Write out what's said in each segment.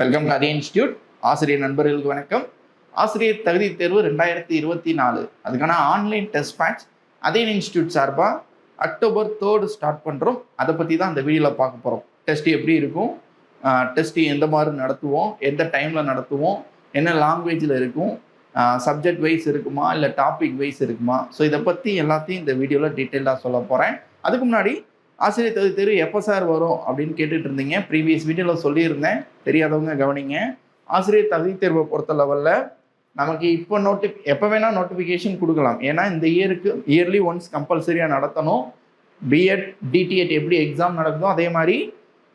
Welcome to அதே institute ஆசிரியர் நண்பர்களுக்கு வணக்கம். ஆசிரியர் தகுதி தேர்வு ரெண்டாயிரத்தி இருபத்தி நாலு. அதுக்கான ஆன்லைன் டெஸ்ட் பேட்ச் அதே இன்ஸ்டியூட் சார்பாக அக்டோபர் தேர்டு ஸ்டார்ட் பண்ணுறோம் அதை பற்றி தான் அந்த வீடியோவில் பார்க்க போகிறோம் டெஸ்ட் எப்படி இருக்கும்? டெஸ்ட் எந்த மாதிரி நடத்துவோம்? எந்த டைமில் நடத்துவோம்? என்ன லாங்குவேஜில் இருக்கும்? சப்ஜெக்ட் வைஸ் இருக்குமா? இல்லை டாபிக் வைஸ் இருக்குமா? ஸோ இதை பற்றி எல்லாத்தையும் இந்த வீடியோவில் டீட்டெயிலாக சொல்ல போகிறேன் அதுக்கு முன்னாடி ஆசிரியர் தகுதி தேர்வு எப்போ சார் வரும் அப்படின்னு கேட்டுட்டு இருந்தீங்க. ப்ரீவியஸ் வீடியோவில் சொல்லியிருந்தேன். தெரியாதவங்க கவனிங்க. ஆசிரியர் தகுதி தேர்வை பொறுத்த லெவலில் நமக்கு இப்போ நோட்டி எப்போ வேணால் நோட்டிஃபிகேஷன் கொடுக்கலாம். ஏன்னா இந்த இயருக்கு இயர்லி ஒன்ஸ் கம்பல்சரியாக நடத்தணும். பிஎட் டிடிஎட் எப்படி எக்ஸாம் நடக்குதோ அதே மாதிரி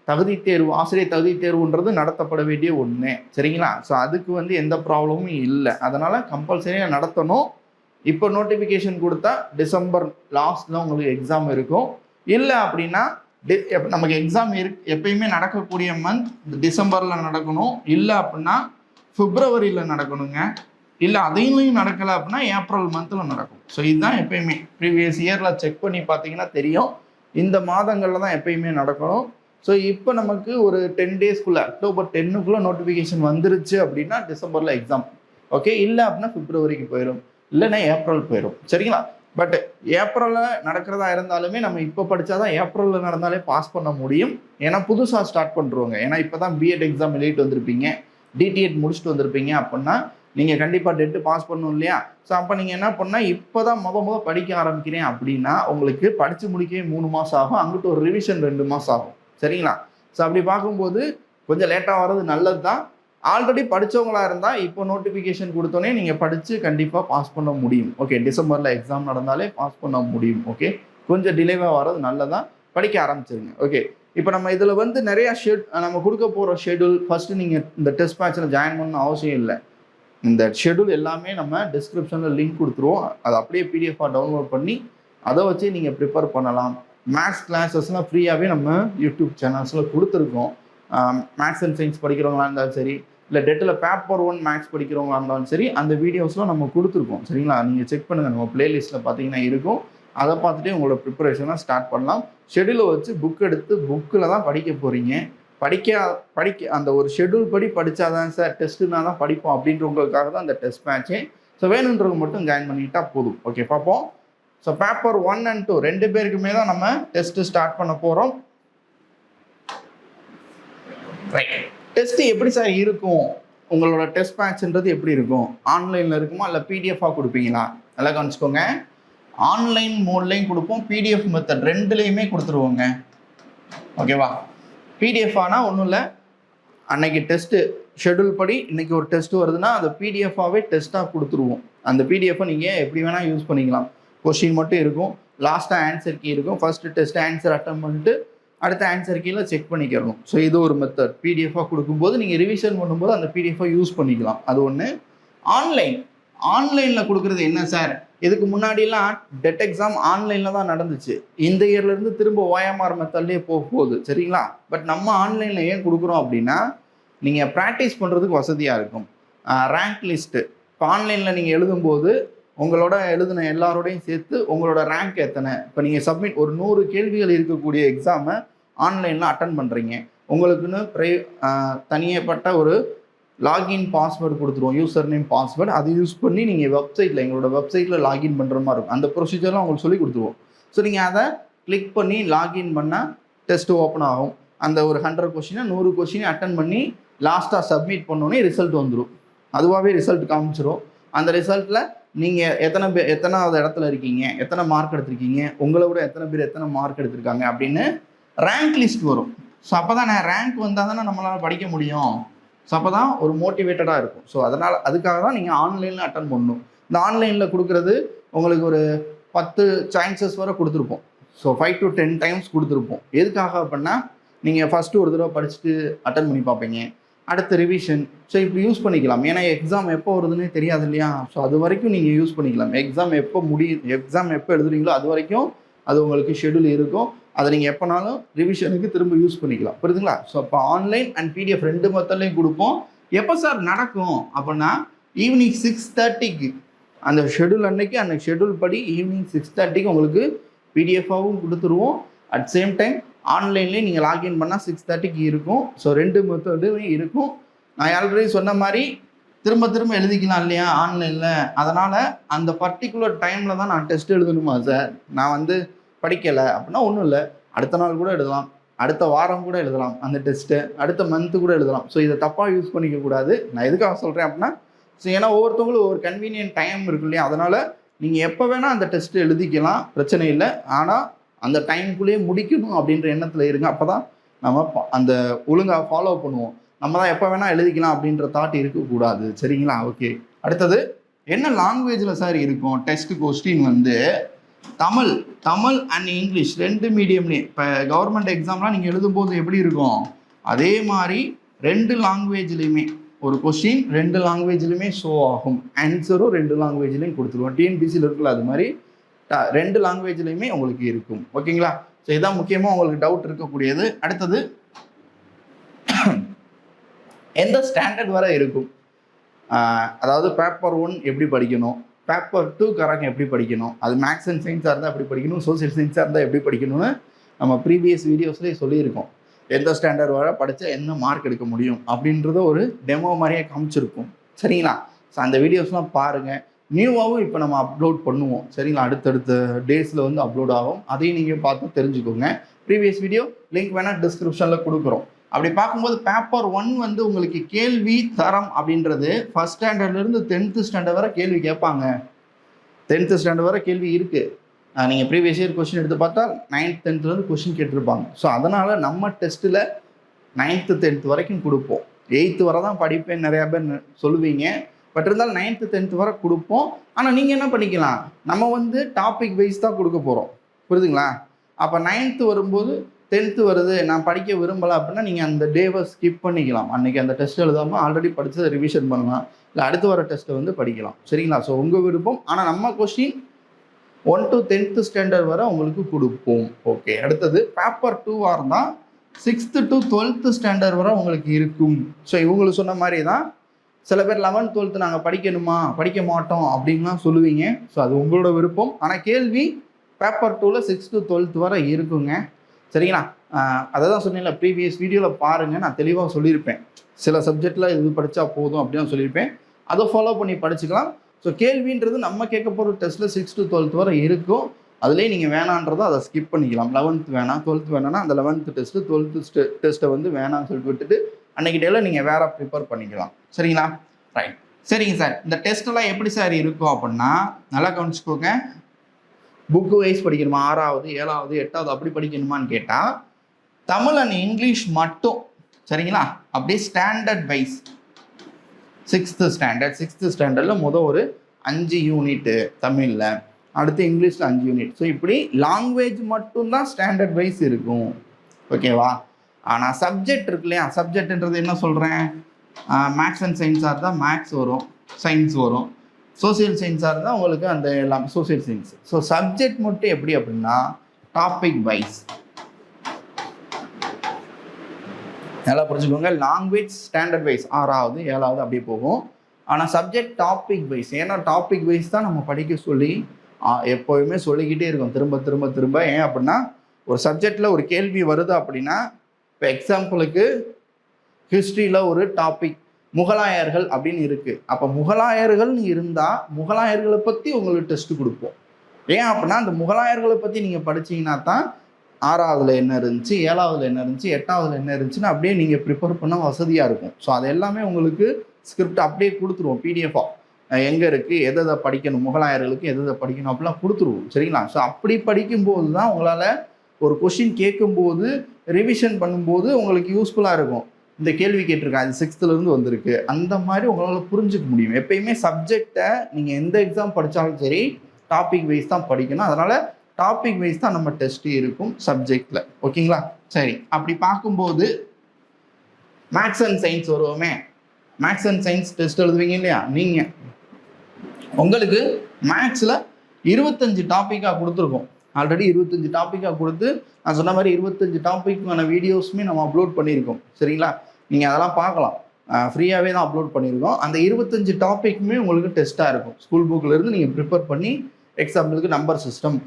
தகுதி தேர்வு ஆசிரியர் தகுதி தேர்வுன்றது நடத்தப்பட வேண்டிய ஒன்று சரிங்களா? ஸோ அதுக்கு வந்து எந்த ப்ராப்ளமும் இல்லை. அதனால் கம்பல்சரியாக நடத்தணும். இப்போ நோட்டிஃபிகேஷன் கொடுத்தா டிசம்பர் லாஸ்ட்டில் உங்களுக்கு எக்ஸாம் இருக்கும். இல்லை அப்படின்னா நமக்கு எக்ஸாம் இரு எப்பயுமே நடக்கக்கூடிய மந்த் டிசம்பரில் நடக்கணும். இல்லை அப்படின்னா பிப்ரவரியில் நடக்கணுங்க. இல்லை அதையும் நடக்கலை அப்படின்னா ஏப்ரல் மந்தில் நடக்கும். ஸோ இதுதான் எப்பயுமே. ப்ரீவியஸ் இயரில் செக் பண்ணி பார்த்தீங்கன்னா தெரியும். இந்த மாதங்களில் தான் எப்பயுமே நடக்கணும். ஸோ இப்போ நமக்கு ஒரு டென் டேஸ்க்குள்ளே அக்டோபர் டென்னுக்குள்ளே நோட்டிஃபிகேஷன் வந்துருச்சு அப்படின்னா டிசம்பரில் எக்ஸாம் ஓகே இல்லை அப்படின்னா பிப்ரவரிக்கு போயிடும் இல்லைன்னா ஏப்ரல் போயிடும் சரிங்களா? பட் ஏப்ரலில் நடக்கிறதா இருந்தாலுமே நம்ம இப்போ படித்தா தான் ஏப்ரலில் நடந்தாலே பாஸ் பண்ண முடியும். ஏன்னா புதுசாக ஸ்டார்ட் பண்ணுறவங்க ஏன்னா இப்போ தான் பிஎட் எக்ஸாம் எழுதிட்டு வந்திருப்பீங்க. டிடிஎட் முடிச்சுட்டு வந்திருப்பீங்க அப்படின்னா நீங்கள் கண்டிப்பாக டெட்டு பாஸ் பண்ணணும் இல்லையா? ஸோ அப்போ நீங்கள் என்ன பண்ணால் இப்போ தான் முத முத படிக்க ஆரம்பிக்கிறேன் அப்படின்னா உங்களுக்கு படித்து முடிக்கவே மூணு மாதம் ஆகும். அங்கிட்டு ஒரு ரிவிஷன் ரெண்டு மாதம் ஆகும். சரிங்களா? ஸோ அப்படி பார்க்கும்போது கொஞ்சம் லேட்டாக வர்றது நல்லது தான் ஆல்ரெடி படித்தவங்களா இருந்தால் இப்போ நோட்டிஃபிகேஷன் கொடுத்தோன்னே நீங்கள் படித்து கண்டிப்பாக பாஸ் பண்ண முடியும். ஓகே டிசம்பரில் எக்ஸாம் நடந்தாலே பாஸ் பண்ண முடியும். ஓகே கொஞ்சம் டிலேவாக வர்றது நல்லதான் படிக்க ஆரம்பிச்சிருங்க. ஓகே இப்போ நம்ம இதில் வந்து நிறையா ஷெட் நம்ம கொடுக்க போகிற ஷெடியூல் ஃபஸ்ட்டு நீங்கள் இந்த டெஸ்ட் பேட்சில் ஜாயின் பண்ணணும் அவசியம் இல்லை. இந்த ஷெடியூல் எல்லாமே நம்ம டிஸ்கிரிப்ஷனில் லிங்க் கொடுத்துருவோம். அதை அப்படியே பிடிஎஃபாக டவுன்லோட் பண்ணி அதை வச்சு நீங்கள் ப்ரிப்பேர் பண்ணலாம். மேக்ஸ் கிளாஸஸ்லாம் ஃப்ரீயாகவே நம்ம யூடியூப் சேனல்ஸில் கொடுத்துருக்கோம். மேக்ஸ் அண்ட் சயின்ஸ் படிக்கிறவங்களா இருந்தாலும் சரி இல்லை டெட்டில் பேப்பர் ஒன் மேக்ஸ் படிக்கிறவங்களா இருந்தாலும் சரி அந்த வீடியோஸ்லாம் நம்ம கொடுத்துருக்கோம். சரிங்களா? நீங்கள் செக் பண்ணுங்கள் நம்ம பிளேலிஸ்ட்டில் பார்த்தீங்கன்னா இருக்கும். அதை பார்த்துட்டு உங்களோட ப்ரிப்பரேஷனாக ஸ்டார்ட் பண்ணலாம். ஷெடியூலை வச்சு புக் எடுத்து புக்கில் தான் படிக்க போகிறீங்க படிக்க படிக்க அந்த ஒரு ஷெடியூல் படி படித்தாதான் சார் டெஸ்ட்டுனா தான் படிப்போம் அப்படின்றவங்களுக்காக தான் அந்த டெஸ்ட் மேட்ச்சே ஸோ வேணுன்றவங்க மட்டும் ஜாயின் பண்ணிக்கிட்டா போதும். ஓகே பார்ப்போம். So paper one and two ரெண்டு பேருக்குமே தான் நம்ம டெஸ்ட்டு ஸ்டார்ட் பண்ண போகிறோம் ரைட் டெஸ்ட்டு எப்படி சார் இருக்கும்? உங்களோட டெஸ்ட் மேட்ச்ன்றது எப்படி இருக்கும்? ஆன்லைனில் இருக்குமா? இல்லை பிடிஎஃபாக கொடுப்பீங்களா? நல்லா கவனிச்சுக்கோங்க. ஆன்லைன் மோட்லேயும் கொடுப்போம். பிடிஎஃப் மெத்தட் ரெண்டுலேயுமே கொடுத்துருவோங்க. ஓகேவா பிடிஎஃப் ஆனால் ஒன்றும் இல்லை. அன்னைக்கு டெஸ்ட்டு ஷெடியூல் படி இன்னைக்கு ஒரு டெஸ்ட் வருதுன்னா அந்த பிடிஎஃபாகவே டெஸ்ட்டாக கொடுத்துருவோம். அந்த பிடிஎஃபை நீங்கள் எப்படி வேணால் யூஸ் பண்ணிக்கலாம். கொஷின் மட்டும் இருக்கும். லாஸ்ட்டாக ஆன்சர் கீ இருக்கும். ஃபர்ஸ்ட் டெஸ்ட் ஆன்சர் அட்டன் பண்ணிட்டு அடுத்த ஆன்சர் கீழே செக் பண்ணிக்கிறணும். ஸோ இது ஒரு மெத்தட் பிடிஎஃபாக கொடுக்கும்போது நீங்கள் ரிவிஷன் பண்ணும்போது அந்த பிடிஎஃபாக யூஸ் பண்ணிக்கலாம். அது ஒன்று ஆன்லைன் ஆன்லைனில் கொடுக்குறது என்ன சார் இதுக்கு முன்னாடிலாம் டெட் எக்ஸாம் ஆன்லைனில் தான் நடந்துச்சு. இந்த இயர்லேருந்து திரும்ப ஓஎம்ஆர் மெத்தட்லேயே போக போகுது. சரிங்களா? பட் நம்ம ஆன்லைனில் ஏன் கொடுக்குறோம் அப்படின்னா நீங்கள் ப்ராக்டிஸ் பண்ணுறதுக்கு வசதியாக இருக்கும். ரேங்க் லிஸ்ட்டு இப்போ ஆன்லைனில் நீங்கள் எழுதும்போது உங்களோட எழுதின எல்லாரோடையும் சேர்த்து உங்களோட ரேங்க் எத்தனை இப்போ நீங்கள் சப்மிட் ஒரு நூறு கேள்விகள் இருக்கக்கூடிய எக்ஸாமை ஆன்லைனில் அட்டன் பண்ணுறீங்க உங்களுக்குன்னு ப்ரை தனியப்பட்ட ஒரு லாகின் பாஸ்வேர்டு கொடுத்துருவோம். யூசர் நேம் பாஸ்வேர்டு அதை யூஸ் பண்ணி நீங்கள் வெப்சைட்டில் எங்களோட வெப்சைட்டில் லாகின் பண்ணுற மாதிரி இருக்கும். அந்த ப்ரொசீஜர்லாம் உங்களுக்கு சொல்லி கொடுத்துருவோம். ஸோ நீங்கள் அதை கிளிக் பண்ணி லாகின் பண்ணால் டெஸ்ட்டு ஓப்பன் ஆகும். அந்த ஒரு ஹண்ட்ரட் கொஷினை நூறு கொஷினை அட்டன் பண்ணி லாஸ்ட்டாக சப்மிட் பண்ணோன்னே ரிசல்ட் வந்துடும் அதுவாகவே ரிசல்ட் காமிச்சிடும் அந்த ரிசல்ட்டில் நீங்கள் எத்தனை பேர் எத்தனாவது இடத்துல இருக்கீங்க? எத்தனை மார்க் எடுத்திருக்கீங்க? உங்களை விட எத்தனை பேர் எத்தனை மார்க் எடுத்திருக்காங்க? அப்படின்னு ரேங்க் லிஸ்ட் வரும். ஸோ அப்போ தான் ரேங்க் வந்தால் தானே நம்மளால் படிக்க முடியும். ஸோ அப்போ தான் ஒரு மோட்டிவேட்டடாக இருக்கும். ஸோ அதனால் அதுக்காக தான் நீங்கள் ஆன்லைனில் அட்டன் பண்ணணும். இந்த ஆன்லைனில் கொடுக்குறது உங்களுக்கு ஒரு பத்து சான்சஸ் வரை கொடுத்துருப்போம். So five to ten times கொடுத்துருப்போம். எதுக்காக அப்படின்னா நீங்கள் ஃபஸ்ட்டு ஒரு தடவை படிச்சுட்டு அட்டன் பண்ணி பார்ப்பீங்க. அடுத்த ரிவிஷன் ஸோ இப்படி யூஸ் பண்ணிக்கலாம். ஏன்னா எக்ஸாம் எப்போ வருதுன்னே தெரியாது இல்லையா? ஸோ அது வரைக்கும் நீங்கள் யூஸ் பண்ணிக்கலாம். எக்ஸாம் எப்போ முடியும் எக்ஸாம் எப்போ எழுதுறீங்களோ அது வரைக்கும் அது உங்களுக்கு ஷெடியூல் இருக்கும். அதை நீங்கள் எப்போனாலும் ரிவிஷனுக்கு திரும்ப யூஸ் பண்ணிக்கலாம். புரியுதுங்களா? ஸோ அப்போ ஆன்லைன் அண்ட் பிடிஎஃப் ரெண்டு மொத்தத்துலேயும் கொடுப்போம். எப்போ சார் நடக்கும் அப்படின்னா ஈவினிங் சிக்ஸ் தேர்ட்டிக்கு அந்த ஷெடியூல் அன்னைக்கு அந்த ஷெடியூல் படி ஈவினிங் சிக்ஸ் தேர்ட்டிக்கு உங்களுக்கு பிடிஎஃபாகவும் கொடுத்துருவோம். அட் சேம் டைம் ஆன்லைன்லேயே நீங்கள் லாகின் பண்ணால் சிக்ஸ் தேர்ட்டிக்கு இருக்கும். ஸோ ரெண்டு மெத்தடும் இருக்கும். நான் ஆல்ரெடி சொன்ன மாதிரி திரும்ப திரும்ப எழுதிக்கலாம் இல்லையா ஆன்லைனில் அதனால் அந்த பர்டிகுலர் டைமில் தான் நான் டெஸ்ட் எழுதணுமா சார் நான் வந்து படிக்கலை அப்படின்னா ஒன்றும் இல்லை. அடுத்த நாள் கூட எழுதலாம். அடுத்த வாரம் கூட எழுதலாம் அந்த டெஸ்ட்டு அடுத்த மந்த்து கூட எழுதலாம். ஸோ இதை தப்பாக யூஸ் பண்ணிக்க கூடாது. நான் எதுக்காக சொல்கிறேன் அப்படின்னா ஸோ ஏன்னா ஒவ்வொருத்தவங்களும் ஒவ்வொரு கன்வீனியன்ட் டைம் இருக்கு இல்லையா? அதனால் நீங்கள் எப்போ வேணால் அந்த டெஸ்ட் எழுதிக்கலாம். பிரச்சனை இல்லை. ஆனால் அந்த டைம்குள்ளேயே முடிக்கணும் அப்படின்ற எண்ணத்தில் இருங்க. அப்போ தான் நம்ம அந்த ஒழுங்காக ஃபாலோ பண்ணுவோம். நம்ம தான் எப்போ வேணால் எழுதிக்கலாம் அப்படின்ற தாட் இருக்கக்கூடாது. சரிங்களா? ஓகே அடுத்தது என்ன லாங்குவேஜில் சார் இருக்கும்? டெஸ்ட் கொஸ்டின் வந்து தமிழ் தமிழ் அண்ட் இங்கிலீஷ் ரெண்டு மீடியம்லேயே இப்போ கவர்மெண்ட் எக்ஸாம்லாம் நீங்கள் எழுதும்போது எப்படி இருக்கும்? அதே மாதிரி ரெண்டு லாங்குவேஜ்லேயுமே ஒரு கொஸ்டின் ரெண்டு லாங்குவேஜ்லையுமே ஷோ ஆகும். ஆன்சரும் ரெண்டு லாங்குவேஜ்லையும் கொடுத்துருவோம். டிஎன்பிசியில் இருக்குல்ல அது மாதிரி ரெண்டு லாங்குவேஜ்லையுமே உங்களுக்கு இருக்கும். ஓகேங்களா? ஸோ இதான் முக்கியமாக உங்களுக்கு டவுட் இருக்கக்கூடியது. அடுத்தது எந்த ஸ்டாண்டர்ட் வரை இருக்கும்? அதாவது பேப்பர் ஒன் எப்படி படிக்கணும்? பேப்பர் டூ கரண்ட் எப்படி படிக்கணும்? அது மேக்ஸ் அண்ட் சயின்ஸாக இருந்தால் எப்படி படிக்கணும். சோசியல் சயின்ஸாக இருந்தால் எப்படி படிக்கணும்னு நம்ம ப்ரீவியஸ் வீடியோஸ்லேயே சொல்லியிருக்கோம். எந்த ஸ்டாண்டர்ட் வர படித்தா என்ன மார்க் எடுக்க முடியும்? அப்படின்றத ஒரு டெமோ மாதிரியே காமிச்சிருக்கும். சரிங்களா? ஸோ அந்த வீடியோஸ்லாம் பாருங்கள் நியூவாகவும் இப்போ நம்ம அப்லோட் பண்ணுவோம். சரிங்களா? அடுத்தடுத்த டேஸில் வந்து அப்லோட் ஆகும். அதையும் நீங்கள் பார்த்து தெரிஞ்சுக்கோங்க. ப்ரீவியஸ் வீடியோ லிங்க் வேணால் டிஸ்கிரிப்ஷனில் கொடுக்குறோம். அப்படி பார்க்கும்போது பேப்பர் ஒன் வந்து உங்களுக்கு கேள்வி தரம் அப்படின்றது ஃபஸ்ட் ஸ்டாண்டர்ட்லேருந்து டென்த்து ஸ்டாண்டர்ட் வரை கேள்வி கேட்பாங்க. டென்த்து ஸ்டாண்டர்ட் வரை கேள்வி இருக்குது நீங்கள் ப்ரீவியஸ் இயர் கொஸ்டின் எடுத்து பார்த்தா நைன்த் டென்த்லேருந்து கொஸ்டின் கேட்டிருப்பாங்க. ஸோ அதனால் நம்ம டெஸ்ட்டில் நைன்த்து டென்த்து வரைக்கும் கொடுப்போம். எயித்து வரை தான் படிப்பேன் நிறையா பேர் சொல்லுவீங்க. பட் இருந்தாலும் நைன்த்து டென்த்து வரை கொடுப்போம். ஆனால் நீங்கள் என்ன பண்ணிக்கலாம்? நம்ம வந்து டாபிக் வைஸ் தான் கொடுக்க போகிறோம் புரியுதுங்களா? அப்போ நைன்த்து வரும்போது டென்த்து வருது நான் படிக்க விரும்பலை அப்படின்னா நீங்கள் அந்த டேவை ஸ்கிப் பண்ணிக்கலாம். அன்றைக்கி அந்த டெஸ்ட் எழுதாமல் ஆல்ரெடி படித்ததை ரிவிஷன் பண்ணலாம். இல்லை அடுத்து வர டெஸ்ட்டை வந்து படிக்கலாம். சரிங்களா? ஸோ உங்கள் விருப்பம். ஆனால் நம்ம question one to tenth standard வரை உங்களுக்கு கொடுப்போம். ஓகே அடுத்தது பேப்பர் டூவாக இருந்தால் சிக்ஸ்த்து டு டுவெல்த்து ஸ்டாண்டர்ட் வரை உங்களுக்கு இருக்கும். ஸோ இவங்களுக்கு சொன்ன மாதிரி தான் சில பேர் லெவன்த் டுவெல்த்து நாங்கள் படிக்கணுமா? படிக்க மாட்டோம் அப்படின்லாம் சொல்லுவீங்க. ஸோ அது உங்களோட விருப்பம். ஆனால் கேள்வி பேப்பர் டூவில் சிக்ஸ் டு டுவெல்த் வரை இருக்குங்க. சரிங்களா? அதை தான் சொன்னேன்ல ப்ரீவியஸ் வீடியோவில் பாருங்கள் நான் தெளிவாக சொல்லியிருப்பேன். சில சப்ஜெக்டில் இது படித்தா போதும் அப்படின்னு சொல்லியிருப்பேன். அதை ஃபாலோ பண்ணி படிச்சுக்கலாம். ஸோ கேள்வின்றது நம்ம கேட்க போகிற டெஸ்ட்டில் சிக்ஸ் டு டுவெல்த் வரை இருக்கும். அதுலேயே நீங்கள் வேணான்றதை அதை ஸ்கிப் பண்ணிக்கலாம். லெவன்த் வேணாம் டுவெல்த் வேணாம்னா அந்த லெவன்த்து டெஸ்ட்டு டுவெல்த்து டெஸ்ட்டை வந்து வேணாம்னு சொல்லிட்டு விட்டுட்டு அன்னைக்கு டேல நீங்கள் வேற ப்ரிப்பேர் பண்ணிக்கலாம். சரிங்களா? ரைட் சரிங்க சார் இந்த டெஸ்ட்டெல்லாம் எப்படி சார் இருக்கும் அப்படின்னா நல்லா கவனிச்சுக்கோங்க. புக்கு வைஸ் படிக்கணுமா? ஆறாவது ஏழாவது எட்டாவது அப்படி படிக்கணுமான்னு கேட்டால் தமிழ் அண்ட் இங்கிலீஷ் மட்டும் சரிங்களா? அப்படியே standard wise sixth standard sixth ஸ்டாண்டர்டில் மொதல் ஒரு அஞ்சு யூனிட்டு தமிழில் அடுத்து இங்கிலீஷில் அஞ்சு யூனிட் ஸோ இப்படி லாங்குவேஜ் மட்டும்தான் ஸ்டாண்டர்ட் வைஸ் இருக்கும். ஓகேவா ஆனால் சப்ஜெக்ட் இருக்கு இல்லையா? சப்ஜெக்ட்ன்றது என்ன சொல்கிறேன் மேக்ஸ் அண்ட் சயின்ஸாக இருந்தால் மேக்ஸ் வரும் சயின்ஸ் வரும். சோசியல் சயின்ஸாக இருந்தால் உங்களுக்கு அந்த எல்லாம் சோசியல் சயின்ஸ் ஸோ சப்ஜெக்ட் மட்டும் எப்படி அப்படின்னா டாபிக் வைஸ் நல்லா புரிஞ்சுக்கோங்க. லாங்குவேஜ் ஸ்டாண்டர்ட் வைஸ் ஆறாவது ஏழாவது அப்படியே போகும். ஆனால் சப்ஜெக்ட் டாபிக் வைஸ் ஏன்னா டாபிக் வைஸ் தான் நம்ம படிக்க சொல்லி எப்போயுமே எப்போவுமே சொல்லிக்கிட்டே இருக்கும். திரும்ப திரும்ப திரும்ப. ஏன் அப்படின்னா ஒரு சப்ஜெக்டில் ஒரு கேள்வி வருது அப்படின்னா இப்போ எக்ஸாம்பிளுக்கு ஹிஸ்ட்ரியில் ஒரு டாபிக் முகலாயர்கள் அப்படின்னு இருக்குது அப்போ முகலாயர்கள்னு இருந்தால் முகலாயர்களை பற்றி உங்களுக்கு டெஸ்ட் கொடுப்போம். ஏன் அப்படின்னா அந்த முகலாயர்களை பற்றி நீங்கள் படிச்சீங்கன்னா தான் ஆறாவதுல என்ன இருந்துச்சு ஏழாவதுல என்ன இருந்துச்சு எட்டாவதுல என்ன இருந்துச்சுன்னு அப்படியே நீங்கள் ப்ரிப்பேர் பண்ண வசதியாக இருக்கும். ஸோ அது எல்லாமே உங்களுக்கு ஸ்கிரிப்ட் அப்படியே கொடுத்துருவோம் பிடிஎஃபாக எங்கே இருக்குது எதை எதை படிக்கணும் முகலாயர்களுக்கு எதை எதை படிக்கணும் அப்படிலாம் கொடுத்துருவோம் சரிங்களா? ஸோ அப்படி படிக்கும்போது தான் உங்களால் ஒரு கொஷின் கேட்கும்போது ரிவிஷன் பண்ணும்போது உங்களுக்கு யூஸ்ஃபுல்லாக இருக்கும். இந்த கேள்வி கேட்டிருக்கேன் அது சிக்ஸ்த்துலேருந்து வந்திருக்கு. அந்த மாதிரி உங்களால் புரிஞ்சுக்க முடியும். எப்பயுமே சப்ஜெக்டை நீங்கள் எந்த எக்ஸாம் படித்தாலும் சரி டாபிக் வைஸ் தான் படிக்கணும். அதனால் டாபிக் வைஸ் தான் நம்ம டெஸ்ட் இருக்கும் சப்ஜெக்டில் ஓகேங்களா? சரி. அப்படி பார்க்கும்போது மேக்ஸ் அண்ட் சயின்ஸ் வருவோமே. மேக்ஸ் அண்ட் சயின்ஸ் டெஸ்ட் எழுதுவீங்க இல்லையா? நீங்கள் உங்களுக்கு மேக்ஸில் இருபத்தஞ்சு டாப்பிக்காக கொடுத்துருக்கோம். ஆல்ரெடி இருபத்தஞ்சு டாப்பிக்காக கொடுத்து நான் சொன்ன மாதிரி இருபத்தஞ்சு டாப்பிக்கான வீடியோஸுமே நம்ம அப்லோட் பண்ணியிருக்கோம். சரிங்களா? நீங்கள் அதெல்லாம் பார்க்கலாம். ஃப்ரீயாகவே தான் அப்லோட் பண்ணியிருக்கோம். அந்த இருபத்தஞ்சு டாப்பிக்குமே உங்களுக்கு டெஸ்ட்டாக இருக்கும். ஸ்கூல் புக்கிலேருந்து நீங்கள் ப்ரிப்பேர் பண்ணி எக்ஸாம்பிளுக்கு நம்பர் சிஸ்டம்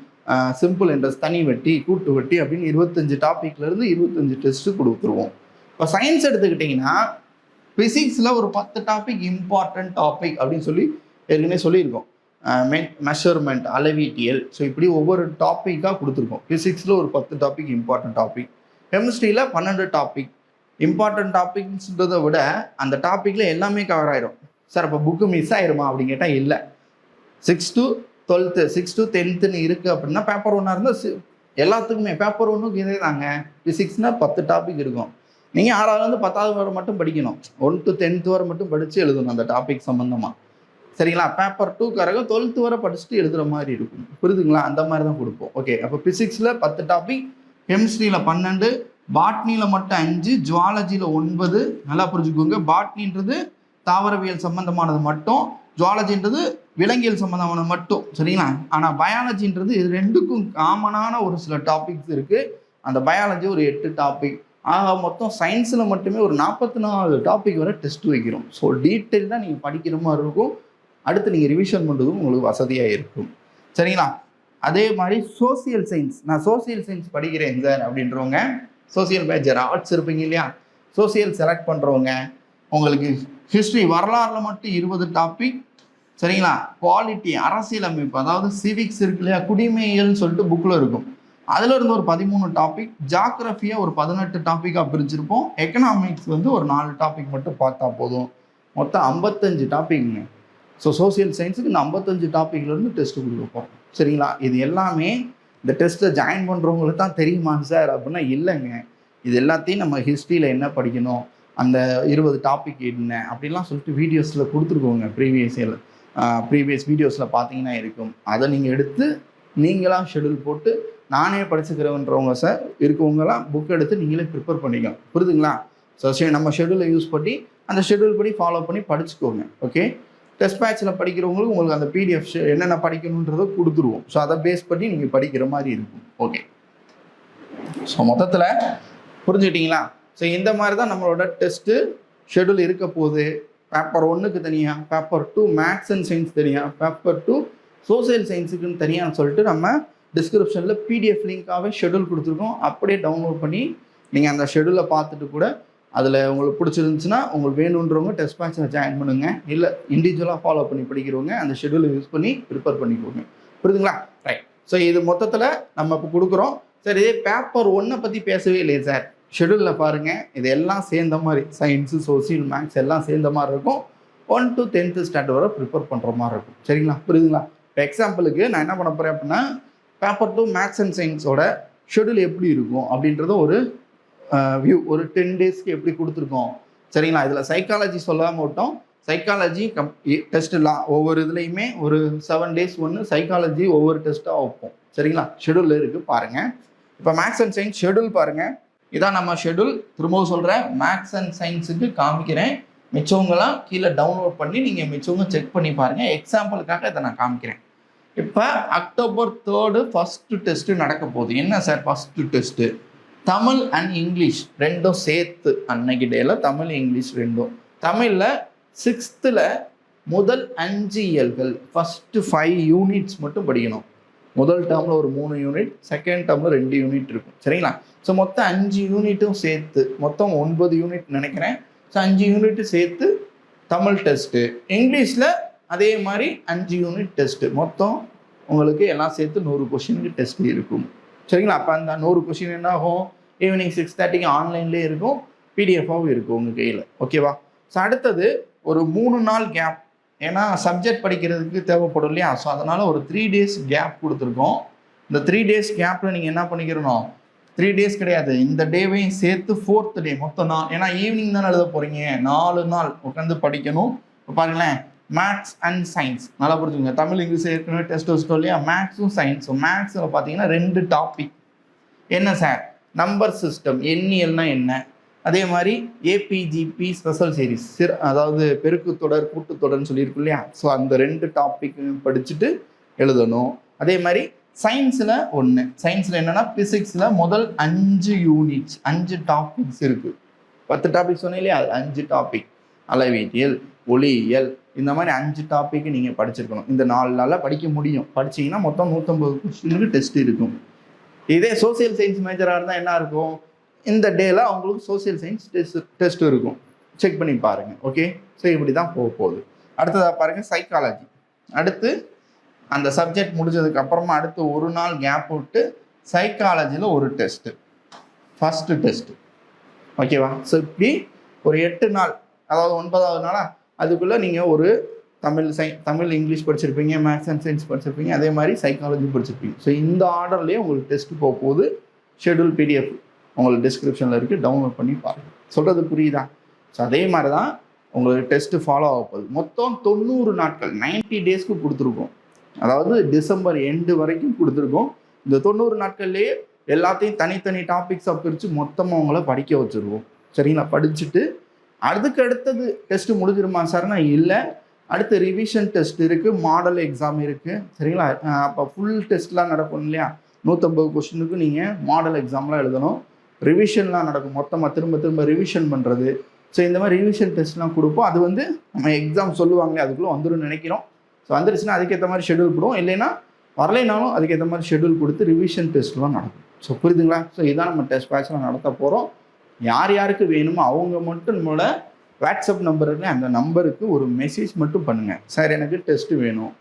சிம்பிள் இன்ட்ரெஸ்ட் தனி வட்டி கூட்டு வட்டி அப்படின்னு இருபத்தஞ்சு டாப்பிக்லேருந்து இருபத்தஞ்சு டெஸ்ட்டு கொடுத்துருவோம். இப்போ சயின்ஸ் எடுத்துக்கிட்டிங்கன்னா ஃபிசிக்ஸில் ஒரு பத்து டாபிக் இம்பார்ட்டன்ட் டாபிக் அப்படின்னு சொல்லி ஏற்கனவே சொல்லியிருக்கோம். மெஷர்மெண்ட் அளவீட்டியல். ஸோ இப்படி ஒவ்வொரு டாப்பிக்காக கொடுத்துருக்கோம். ஃபிசிக்ஸில் ஒரு பத்து டாபிக் இம்பார்ட்டன்ட் டாபிக் கெமிஸ்ட்ரியில் பன்னெண்டு டாபிக் இம்பார்ட்டன்ட் டாபிக்ஸ்ன்றதை விட அந்த டாப்பிக்கில் எல்லாமே கவர் ஆயிரும். சார் அப்போ புக்கு மிஸ் ஆயிருமா அப்படின்னு கேட்டால் இல்லை. Six to twelfth six to டென்த்துன்னு இருக்குது அப்படின்னா பேப்பர் ஒன்றா இருந்தால் எல்லாத்துக்குமே பேப்பர் ஒன்றுக்கு இதே தாங்க ஃபிசிக்ஸ்னால் பத்து டாபிக் இருக்கும். நீங்கள் ஆறாவதுலேருந்து பத்தாவது வரை மட்டும் படிக்கணும். ஒன் டு டென்த் வரை மட்டும் படித்து எழுதணும் அந்த டாபிக் சம்மந்தமாக சரிங்களா? பேப்பர் டூக்காரங்க டுவெல்த்து வரை படிச்சுட்டு எழுதுகிற மாதிரி இருக்கும். புரியுதுங்களா? அந்த மாதிரி தான் கொடுப்போம். ஓகே அப்போ ஃபிசிக்ஸில் பத்து டாபிக் கெமிஸ்ட்ரியில் பன்னெண்டு பாட்னியில் மட்டும் அஞ்சு ஜுவாலஜியில் ஒன்பது. நல்லா புரிஞ்சுக்கோங்க. பாட்னின்றது தாவரவியல் சம்பந்தமானது மட்டும். ஜுவாலஜின்றது விலங்கியல் சம்பந்தமானது மட்டும். சரிங்களா? ஆனால் பயாலஜின்றது இது ரெண்டுக்கும் காமனான ஒரு சில டாபிக்ஸ் இருக்குது அந்த பயாலஜி ஒரு எட்டு டாபிக் ஆக மொத்தம் சயின்ஸில் மட்டுமே ஒரு நாற்பத்தி நாலு டாபிக் வரை டெஸ்ட் வைக்கிறோம். ஸோ டீட்டெயில் தான் நீங்கள் படிக்கிற மாதிரி இருக்கும். அடுத்து நீங்கள் ரிவிஷன் பண்ணுறதும் உங்களுக்கு வசதியாக இருக்கும். சரிங்களா? அதே மாதிரி சோசியல் சயின்ஸ் நான் சோசியல் சயின்ஸ் படிக்கிறேன் சார் அப்படின்றவங்க சோசியல் மேஜர் ஆர்ட்ஸ் இருப்பீங்க இல்லையா? சோசியல் செலக்ட் பண்ணுறவங்க உங்களுக்கு ஹிஸ்ட்ரி வரலாறுல மட்டும் இருபது டாபிக் சரிங்களா? குவாலிட்டி அரசியலமைப்பு அதாவது சிவிக்ஸ் இருக்கு இல்லையா? குடிமையல்னு சொல்லிட்டு புக்கில் இருக்கும். அதில் இருந்து ஒரு பதிமூணு டாபிக் ஜாக்ரஃபியாக ஒரு பதினெட்டு டாப்பிக்காக பிரிச்சிருப்போம். எக்கனாமிக்ஸ் வந்து ஒரு நாலு டாபிக் மட்டும் பார்த்தா போதும். மொத்தம் ஐம்பத்தஞ்சு டாபிக்ங்க ஸோ சோசியல் சயின்ஸுக்கு இந்த ஐம்பத்தஞ்சு டாப்பிக்லேருந்து டெஸ்ட் கொடுப்போம் சரிங்களா? இது எல்லாமே இந்த டெஸ்ட்டை ஜாயின் பண்ணுறவங்களுக்கு தான் தெரியுமா சார் அப்படின்னா இல்லைங்க. இது எல்லாத்தையும் நம்ம ஹிஸ்ட்ரியில் என்ன படிக்கணும் அந்த இருபது டாபிக் என்ன அப்படிலாம் சொல்லிட்டு வீடியோஸில் கொடுத்துருக்கோங்க ப்ரீவியஸ் இயர் ப்ரீவியஸ் வீடியோஸில் பார்த்தீங்கன்னா இருக்கும். அதை நீங்கள் எடுத்து நீங்களாம் ஷெடியூல் போட்டு நானே படிச்சுக்கிறவன்றவங்க சார் இருக்கவங்கலாம் புக் எடுத்து நீங்களே ப்ரிப்பேர் பண்ணிக்கோங்க. புரியுதுங்களா? ஸோ சரி நம்ம ஷெடியூலை யூஸ் பண்ணி அந்த ஷெடியூல் படி ஃபாலோ பண்ணி படிச்சுக்கோங்க. ஓகே டெஸ்ட் மேட்ச்சில் படிக்கிறவங்களுக்கு உங்களுக்கு அந்த பிடிஎஃப் என்னென்ன படிக்கணுன்றதை கொடுத்துருவோம். ஸோ அதை பேஸ் பண்ணி நீங்கள் படிக்கிற மாதிரி இருக்கும். ஓகே ஸோ மொத்தத்தில் புரிஞ்சுக்கிட்டீங்களா? ஸோ இந்த மாதிரி தான் நம்மளோட டெஸ்ட்டு ஷெடியூல் இருக்க போகுது. பேப்பர் ஒன்றுக்கு தனியாக paper two maths and science தனியாக பேப்பர் டூ சோசியல் சயின்ஸுக்குன்னு தனியாக சொல்லிட்டு நம்ம டிஸ்கிரிப்ஷனில் பிடிஎஃப் லிங்காகவே ஷெடியூல் கொடுத்துருக்கோம். அப்படியே டவுன்லோட் பண்ணி நீங்கள் அந்த ஷெடியூலை பார்த்துட்டு கூட அதில் உங்களுக்கு பிடிச்சிருந்துச்சுன்னா உங்களுக்கு வேணுன்றவங்க டெஸ்ட் பேட்சில் ஜாயின் பண்ணுங்க. இல்லை இண்டிவிஜுவலாக ஃபாலோ பண்ணி படிக்கிறவங்க அந்த ஷெடியூலை யூஸ் பண்ணி ப்ரிப்பேர் பண்ணிக்கோங்க. புரியுதுங்களா? ரைட் ஸோ இது மொத்தத்தில் நம்ம இப்போ கொடுக்குறோம். சார் இதே பேப்பர் ஒன்றை பற்றி பேசவே இல்லையே சார் ஷெடியூலில் பாருங்கள் இது எல்லாம் சேர்ந்த மாதிரி சயின்ஸு சோசியல் மேக்ஸ் எல்லாம் சேர்ந்த மாதிரி இருக்கும். ஒன் டு டென்த்து ஸ்டாண்டர்ட் வரை ப்ரிப்பேர் பண்ணுற மாதிரி இருக்கும். சரிங்களா? புரியுதுங்களா? இப்போ எக்ஸாம்பிளுக்கு நான் என்ன பண்ண போகிறேன் அப்படின்னா பேப்பர் டூ மேக்ஸ் அண்ட் சயின்ஸோட ஷெடியூல் எப்படி இருக்கும் அப்படின்றத ஒரு வியூ ஒரு டென் டேஸ்க்கு எப்படி கொடுத்துருக்கோம்? சரிங்களா? இதில் சைக்காலஜி சொல்லாமல் விட்டோம். சைக்காலஜி கம் டெஸ்ட்லாம் ஒவ்வொரு இதுலேயுமே ஒரு செவன் டேஸ் ஒன்று சைக்காலஜி ஒவ்வொரு டெஸ்ட்டாக வைப்போம். சரிங்களா? ஷெடியூல் இருக்குது பாருங்கள் இப்போ மேக்ஸ் அண்ட் சயின்ஸ் ஷெடியூல் பாருங்கள் இதான் நம்ம ஷெடியூல் திரும்பவும் சொல்கிறேன் மேக்ஸ் அண்ட் சயின்ஸுக்கு காமிக்கிறேன். மிச்சவங்களாம் கீழே டவுன்லோட் பண்ணி நீங்கள் மிச்சவங்க செக் பண்ணி பாருங்கள் எக்ஸாம்பிளுக்காக இதை நான் காமிக்கிறேன். இப்போ அக்டோபர் தேர்டு ஃபஸ்ட்டு டெஸ்ட்டு நடக்க போகுது. என்ன sir first test Tamil and English ரெண்டும் சேர்த்து அன்னைக்கு டேல தமிழ் இங்கிலீஷ் ரெண்டும். தமிழில் சிக்ஸ்த்தில் முதல் அஞ்சு இயல்கள். ஃபஸ்ட்டு ஃபைவ் யூனிட்ஸ் மட்டும் படிக்கணும். முதல் டேர்மில் ஒரு மூணு யூனிட் செகண்ட் டேர்மில் ரெண்டு யூனிட் இருக்கும். சரிங்களா? ஸோ மொத்தம் அஞ்சு யூனிட்டும் சேர்த்து மொத்தம் ஒன்பது யூனிட் நினைக்கிறேன். ஸோ அஞ்சு யூனிட்டு சேர்த்து தமிழ் டெஸ்ட்டு இங்கிலீஷில் அதே மாதிரி அஞ்சு யூனிட் டெஸ்ட்டு மொத்தம் உங்களுக்கு எல்லாம் சேர்த்து நூறு கொஷினுக்கு டெஸ்ட் இருக்கும். சரிங்களா? அப்போ அந்த நூறு கொஷின் என்ன ஆகும் ஈவினிங் சிக்ஸ் தேர்ட்டிக்கு ஆன்லைன்லேயே இருக்கும் பிடிஎஃபாகவும் இருக்கும் உங்கள் கையில். ஓகேவா ஸோ அடுத்தது ஒரு மூணு நாள் கேப் ஏன்னா சப்ஜெக்ட் படிக்கிறதுக்கு தேவைப்படும் இல்லையா? ஸோ அதனால் ஒரு த்ரீ டேஸ் கேப் கொடுத்துருக்கோம். இந்த த்ரீ டேஸ் கேப்பில் நீங்கள் என்ன பண்ணிக்கிறணும் த்ரீ டேஸ் கிடையாது. இந்த டேவையும் சேர்த்து ஃபோர்த் டே மொத்தம் நாள் ஏன்னா ஈவினிங் தானே எழுத போகிறீங்க நாலு நாள் உட்காந்து படிக்கணும். இப்போ பாருங்களேன் மேக்ஸ் அண்ட் சயின்ஸ் நல்லா புரிஞ்சுங்க தமிழ் இங்கிலீஷ் ஏற்கனவே டெஸ்ட் வச்சுட்டோம் இல்லையா? மேக்ஸும் சயின்ஸும் மேக்ஸில் பார்த்தீங்கன்னா ரெண்டு டாபிக் என்ன சார் நம்பர் சிஸ்டம் எண்ணியல்னா என்ன? அதே மாதிரி ஏபிஜிபி ஸ்பெஷல் சீரிஸ் சிற அதாவது பெருக்கு தொடர் கூட்டுத்தொடர்னு சொல்லியிருக்கோம் இல்லையா? ஸோ அந்த ரெண்டு டாப்பிக்கும் படிச்சுட்டு எழுதணும். அதே மாதிரி சயின்ஸில் ஒன்று சயின்ஸில் என்னென்னா ஃபிசிக்ஸில் முதல் அஞ்சு யூனிட்ஸ் அஞ்சு டாபிக்ஸ் இருக்குது பத்து டாபிக் சொன்னேன் இல்லையா? அது அஞ்சு டாபிக் அளவீட்டியல் ஒளியியல் இந்த மாதிரி அஞ்சு டாப்பிக்கு நீங்கள் படிச்சிருக்கணும். இந்த நாலு நாளில் படிக்க முடியும். படிச்சீங்கன்னா மொத்தம் நூற்றம்பது கொஸ்டினுக்கு டெஸ்ட் இருக்கும். இதே சோசியல் சயின்ஸ் மேஜராக இருந்தால் என்ன இருக்கும்? இந்த டேல அவங்களுக்கு சோசியல் சயின்ஸ் டெஸ்ட் டெஸ்ட் இருக்கும். செக் பண்ணி பாருங்கள் ஓகே ஸோ இப்படி தான் போக போகுது. அடுத்ததாக பாருங்கள் சைக்காலஜி அடுத்து அந்த சப்ஜெக்ட் முடிஞ்சதுக்கு அப்புறமா அடுத்து ஒரு நாள் கேப் விட்டு சைக்காலஜியில் ஒரு டெஸ்ட்டு ஃபஸ்ட்டு டெஸ்ட்டு ஓகேவா ஸோ இப்படி ஒரு எட்டு நாள் அதாவது ஒன்பதாவது நாளாக அதுக்குள்ளே நீங்கள் ஒரு தமிழ் சை தமிழ் இங்கிலீஷ் படிச்சிருப்பீங்க மேக்ஸ் அண்ட் சயின்ஸ் படிச்சிருப்பீங்க அதே மாதிரி சைக்காலஜி படிச்சிருப்பீங்க. ஸோ இந்த ஆர்டர்லேயே உங்களுக்கு டெஸ்ட் போக போகுது ஷெடியூல் பிடிஎஃப் உங்களுக்கு டிஸ்கிரிப்ஷனில் இருக்குது டவுன்லோட் பண்ணி பாருங்கள் சொல்கிறது புரியுதா? ஸோ அதே மாதிரி தான் உங்களுக்கு டெஸ்ட்டு ஃபாலோ ஆக போகுது. மொத்தம் தொண்ணூறு நாட்கள் 90 டேஸ்க்கு கொடுத்துருக்கோம். அதாவது டிசம்பர் எண்டு வரைக்கும் கொடுத்துருக்கோம். இந்த தொண்ணூறு நாட்கள்லேயே எல்லாத்தையும் தனித்தனி டாபிக்ஸாக பிரித்து மொத்தமாக அவங்கள படிக்க வச்சுருவோம். சரிங்களா? படிச்சுட்டு அதுக்கு அடுத்தது டெஸ்ட்டு முடிஞ்சிருமா சார்னா இல்லை. அடுத்து ரிவிஷன் டெஸ்ட் இருக்குது மாடல் எக்ஸாம் இருக்குது சரிங்களா? அப்போ ஃபுல் டெஸ்ட்லாம் நடக்கும் இல்லையா? நூற்றம்பது கொஸ்டினுக்கு நீங்கள் மாடல் எக்ஸாம்லாம் எழுதணும். ரிவிஷன்லாம் நடக்கும். மொத்தமாக திரும்ப திரும்ப ரிவிஷன் பண்ணுறது ஸோ இந்த மாதிரி ரிவிஷன் டெஸ்ட்லாம் கொடுப்போம். அது வந்து நம்ம எக்ஸாம் சொல்லுவாங்களே அதுக்குள்ளே வந்துடும் நினைக்கிறோம். ஸோ வந்துருச்சுன்னா அதுக்கேற்ற மாதிரி ஷெடியூல் போடுவோம். இல்லைன்னா வரலைனாலும் அதுக்கேற்ற மாதிரி ஷெடியூல் கொடுத்து ரிவிஷன் டெஸ்ட்லாம் நடக்கும். ஸோ புரியுதுங்களா? ஸோ இதான் நம்ம டெஸ்ட் பேட்ச்லாம் நடத்த போகிறோம் யார் யாருக்கு வேணுமோ அவங்க மட்டும் நம்மளோட வாட்ஸ்அப் நம்பர் இருக்கு அந்த நம்பருக்கு ஒரு மெசேஜ் மட்டும் பண்ணுங்கள் சார் எனக்கு டெஸ்ட் வேணும்.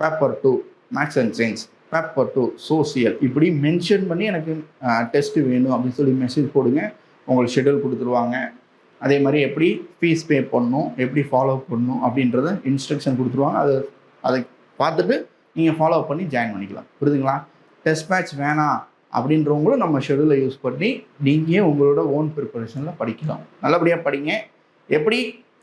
Paper two maths and science paper two social. இப்படி மென்ஷன் பண்ணி எனக்கு டெஸ்ட் வேணும் அப்படின்னு சொல்லி மெசேஜ் போடுங்க. உங்களுக்கு ஷெடியூல் கொடுத்துருவாங்க. அதே மாதிரி எப்படி ஃபீஸ் பே பண்ணணும் எப்படி ஃபாலோ பண்ணணும் அப்படின்றத இன்ஸ்ட்ரக்ஷன் கொடுத்துருவாங்க. அதை அதை பார்த்துட்டு நீங்கள் ஃபாலோ பண்ணி ஜாயின் பண்ணிக்கலாம். புரியுதுங்களா? டெஸ்ட் மேட்ச் வேணாம் அப்படின்றவங்களும் நம்ம ஷெடியூலை யூஸ் பண்ணி நீங்கள் உங்களோட ஓன் ப்ரிப்பரேஷனில் படிக்கலாம். நல்லபடியாக படிங்க. எப்படி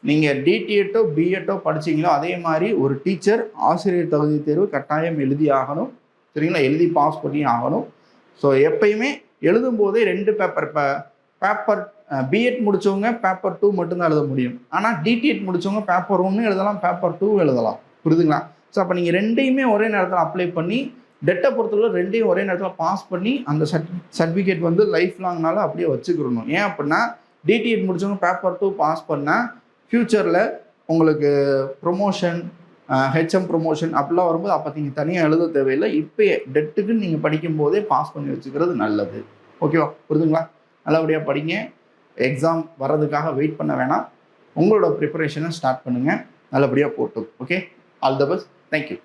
நீங்கள் டிடிஎட்டோ பிஎட்டோ படிச்சீங்களோ அதே மாதிரி ஒரு டீச்சர் ஆசிரியர் தகுதி தேர்வு கட்டாயம் எழுதி ஆகணும். சரிங்களா? எழுதி பாஸ் பண்ணி ஆகணும். ஸோ எப்பயுமே எழுதும் போதே ரெண்டு பேப்பர் இப்போ பேப்பர் பிஎட் முடித்தவங்க பேப்பர் டூ மட்டும்தான் எழுத முடியும். ஆனால் டிடிஎட் முடித்தவங்க பேப்பர் ஒன்று எழுதலாம் பேப்பர் டூ எழுதலாம். புரியுதுங்களா? ஸோ அப்போ நீங்கள் ரெண்டையுமே ஒரே நேரத்தில் அப்ளை பண்ணி டெட்டை பொறுத்தவரை ரெண்டையும் ஒரே நேரத்தில் பாஸ் பண்ணி அந்த சர்ட் சர்டிஃபிகேட் வந்து லைஃப் லாங்னால அப்படியே வச்சுக்கிறணும். ஏன் அப்படின்னா டிடிஎட் முடிச்சவங்க பேப்பர் டூ பாஸ் பண்ணால் ஃப்யூச்சரில் உங்களுக்கு ப்ரொமோஷன் ஹெச்எம் ப்ரொமோஷன் அப்படிலாம் வரும்போது அப்போ நீங்கள் தனியாக எழுத தேவையில்லை. இப்போயே டெட்டுக்குன்னு நீங்கள் படிக்கும் போதே பாஸ் பண்ணி வச்சுக்கிறது நல்லது. ஓகேவா புரிதுங்களா? நல்லபடியாக படிங்க. எக்ஸாம் வர்றதுக்காக வெயிட் பண்ண வேணாம். உங்களோட ப்ரிப்பரேஷனை ஸ்டார்ட் பண்ணுங்கள் நல்லபடியாக போட்டும். Okay all the best thank you